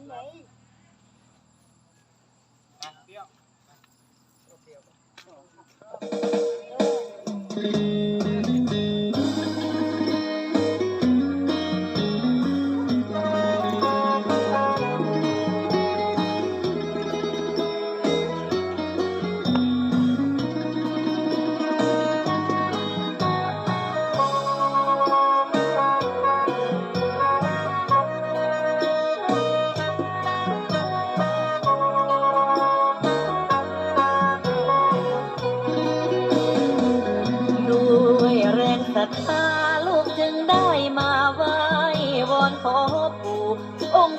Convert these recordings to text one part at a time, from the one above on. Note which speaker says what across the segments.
Speaker 1: นไหน
Speaker 2: ด้วย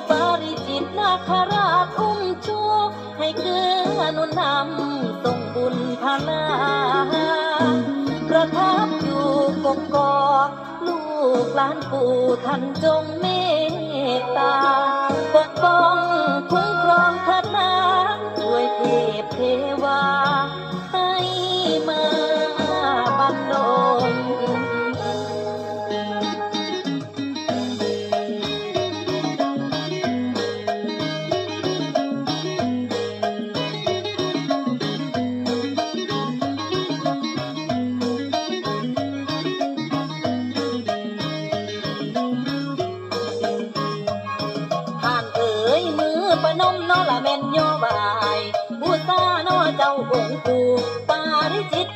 Speaker 2: ปาริจิตนาคราชอุ้มชูให้เกื้อนุนนำส่งบุญพลาประทับอยู่กกอกลูกหลานปู่ท่านจงเมตตา ปกป้องคุ้มครองพัฒนาด้วยเทพเทว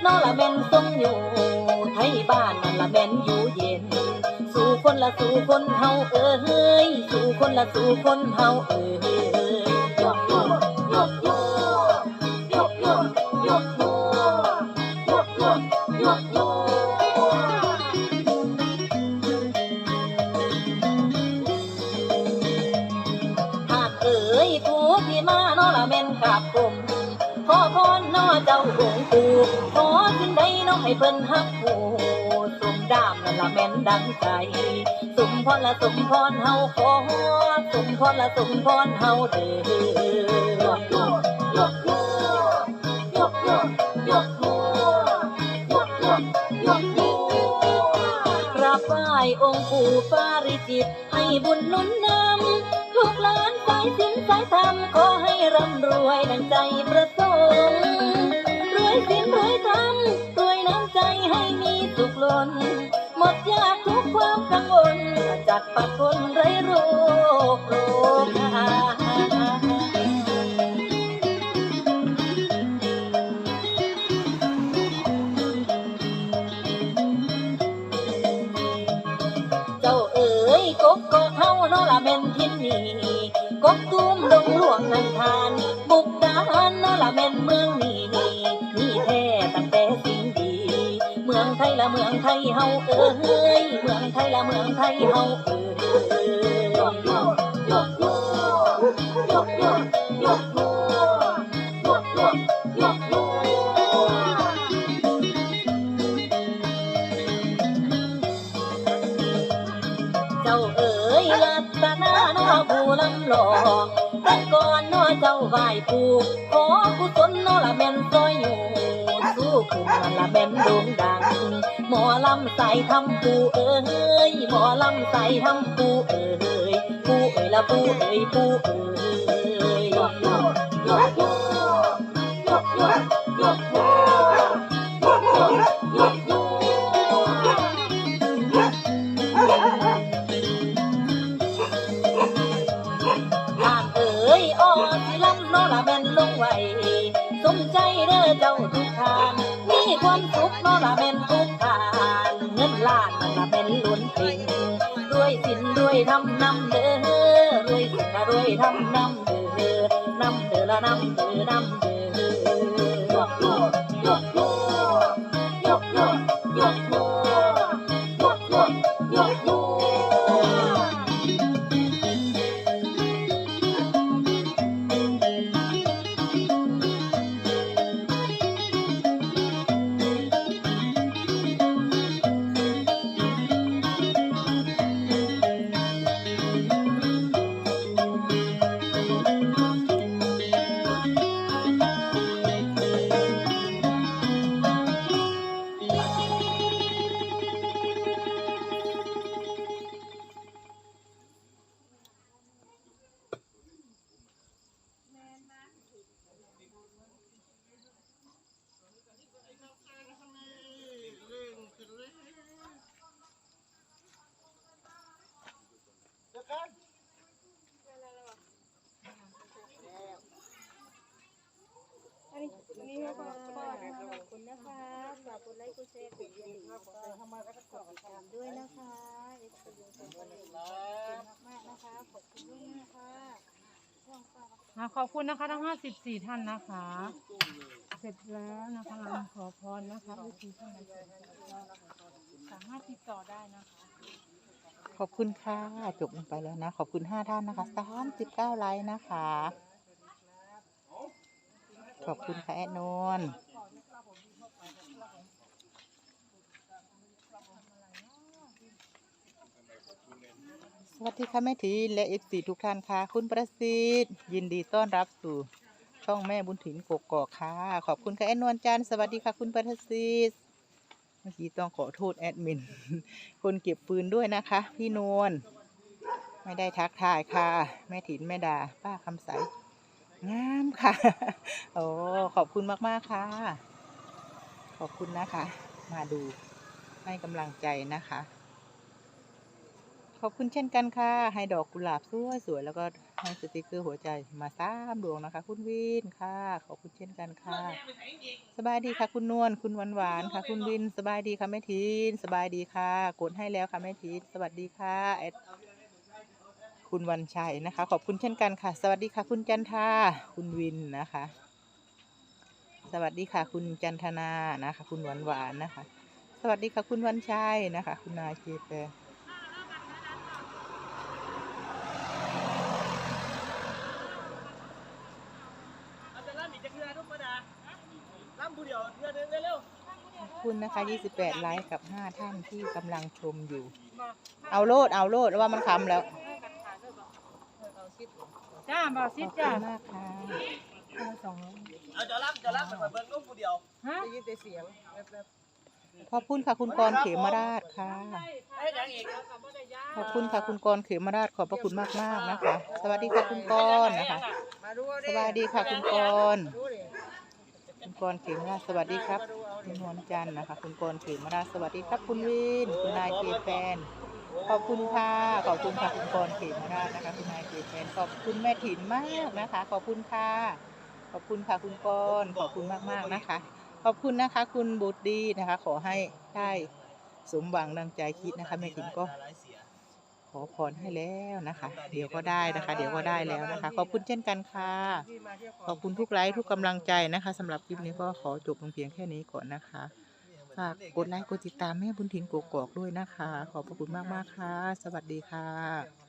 Speaker 2: นอละแม่นทรงอยู่ไทยบ้านนั่นละแม่นอยู่เย็น สู่คนละสู่คนเฮาเอ๋ยสู่คนละสู่คนเฮาเอ๋ยยกโยยกโยยกโยยกโยยกโยยกโยหากเอ๋ยผู้ที่มานอละแม่นกับผมขอพรนอเจ้าองค์ปู่ ให้เพิ่นฮักผู้สมดามนั่นละแม่นดังใจสมพรละสมพรเฮาขอสมพรละสมพรเฮาเด้อยกโยยกโยยกโยยกโยยกยกยกราบไหว้องค์ปู่ปาริจิตให้บุญนุนนำลูกหลานสายสินสายธรรมขอให้ร่ำรวยดังใจประสง น หมดยากทุกความกังวลจากปัดคนไร้โรคโรคาเจ้าเอ๋ยกบก็เฮาเนาะละแม่นทินนี่กบตุ้มดงหลวงนันทาน ละเมืองไทยเฮาเอ๋ยเมืองไทยละเมืองไทยเฮาเอ๋ยยกโยยกโยยกโยยกโยยกโยยกโยเจ้าเอ๋ยลัตนาเนอผู้ลำหลอกแต่ก่อนเนอเจ้าไหวผู้ขอกุศลเนอละแม่นซอยอยู่ สู้คุณนั่นละแม่นโด่งดัง หมอลำใส่ทำผู้เอ๋ยหมอลำใส่ทำผู้เอ๋ยผู้เอ๋ยละผู้เอ๋ยผู้เอ๋ยยกยกยกยกยกยกยทางเอ๋ยอ้อสิลำโนละแม่นลงไว้สมใจเด้อเจ้า ความสุขนอละเป็นทุกทานเงินล้านนั่นละเป็นล้นเพ่งรวยสินรวยทำนำเด้อรวยสินละรวยทำนำเด้อนำเด้อละนำเด้อนำเด้อ ค์กดแชร์กดกระดิ่งแล้วก็กดติดตามด้วยนะคะ
Speaker 1: เอ
Speaker 3: ฟซีขอบคุณมากๆนะ
Speaker 1: คะขอบคุณด้วยนะคะขอบคุณนะคะทั้ง 54 ท่านนะคะ เสร็จแล้วนะคะขอพรนะคะวิธีท่านสามารถติดต่อได้นะคะ
Speaker 4: ขอบคุณค่ะ จบลงไปแล้วนะ ขอบคุณ 5 ท่านนะคะ39ไลค์นะคะ ขอบคุณค่ะแอนนอน สวัสดีค่ะแม่ทีและเอฟซีทุกท่านค่ะ คุณประสิทธิ์ ยินดีต้อนรับสู่ช่องแม่บุญถิ่นกกอกค่ะ ขอบคุณค่ะแอดนวลจันทร์สวัสดีค่ะคุณประสิทธิ์เมื่อกี้ต้องขอโทษแอดมิน คนเก็บปืนด้วยนะคะ พี่นวลไม่ได้ทักทายค่ะ แม่ถิ่นแม่ดา ป้าคำใสงามค่ะ โอ้ขอบคุณมากๆค่ะ ขอบคุณนะคะ มาดูให้กำลังใจนะคะ อบคุณเช่นกันค่ะ ให้ดอกกุหลาบสวยสวยๆแล้วก็ให้สติกเกอร์หัวใจมาสามดวงนะคะ คุณวินค่ะ ขอบคุณเช่นกันค่ะ สบายดีค่ะคุณนวลคุณหวานหวานค่ะ คุณวิน สบายดีค่ะแม่ทีนสบายดีค่ะ กดให้แล้วค่ะแม่ทีนสวัสดีค่ะแอดคุณวันชัยนะคะ ขอบคุณเช่นกันค่ะ สวัสดีค่ะ คุณจันทาคุณวินนะคะ สวัสดีค่ะ คุณจันทนานะคะ คุณหวานหวานนะคะ สวัสดีค่ะคุณวันชัยนะคะ คุณนายเจเปร
Speaker 3: เอาจะล่ำอีกจะเทือทุกประดาล่ำผู้เดียวเทือนึงเร็ว
Speaker 4: ขอบคุณนะคะ 28 ไลค์กับ 5 ท่านที่กำลังชมอยู่ เอาโลด เอาโลดว่ามันคำแล้ว
Speaker 1: จ้าบอ
Speaker 4: ข
Speaker 1: สิ
Speaker 4: อบคุ
Speaker 1: จ้า
Speaker 4: ณมากค่ะ
Speaker 1: สองร้อย
Speaker 3: ๆเอาจะล่ำจะล่ำแบบเบิ้งลูกผู้เดียว
Speaker 1: ฮะ
Speaker 4: ขอบคุณค่ะคุณกรณ์เขมราชค่ะ
Speaker 3: ให้ยังอีก
Speaker 4: ขอบคุณค่ะคุณกรณ์เขมราชขอบพระคุณมากมากๆนะคะ สวัสดีค่ะคุณกรณ์นะคะสวัสดีค่ะคุณกรณ์ คุณกรณ์เขมราชสวัสดีครับ คุณนวลจันทร์นะคะ คุณกรณ์เขมราชสวัสดีครับ คุณวิน คุณนายเจแฟน ขอบคุณค่ะ ขอบคุณค่ะคุณกรณ์เขมราชนะคะ คุณนายเจแฟน ขอบคุณแม่ถิ่นมากนะคะ ขอบคุณค่ะ ขอบคุณค่ะคุณกรณ์ขอบคุณมากมากๆนะคะ ขอบคุณนะคะ คุณบุตรดีนะคะ ขอให้ได้สมหวังดังใจคิดนะคะแม่ถิ่นก็ อพรให้แล้วนะคะ เดี๋ยวก็ได้นะคะ เดี๋ยวก็ได้แล้วนะคะ ขอบคุณเช่นกันค่ะ ขอบคุณทุกไลค์ทุกกำลังใจนะคะสำหรับคลิปนี้ก็ขอจบลงเพียงแค่นี้ก่อนนะคะฝากกดไลค์กดติดตามแม่บุญถิ่นกกอกด้วยนะคะ ขอบพระคุณมากๆค่ะ สวัสดีค่ะ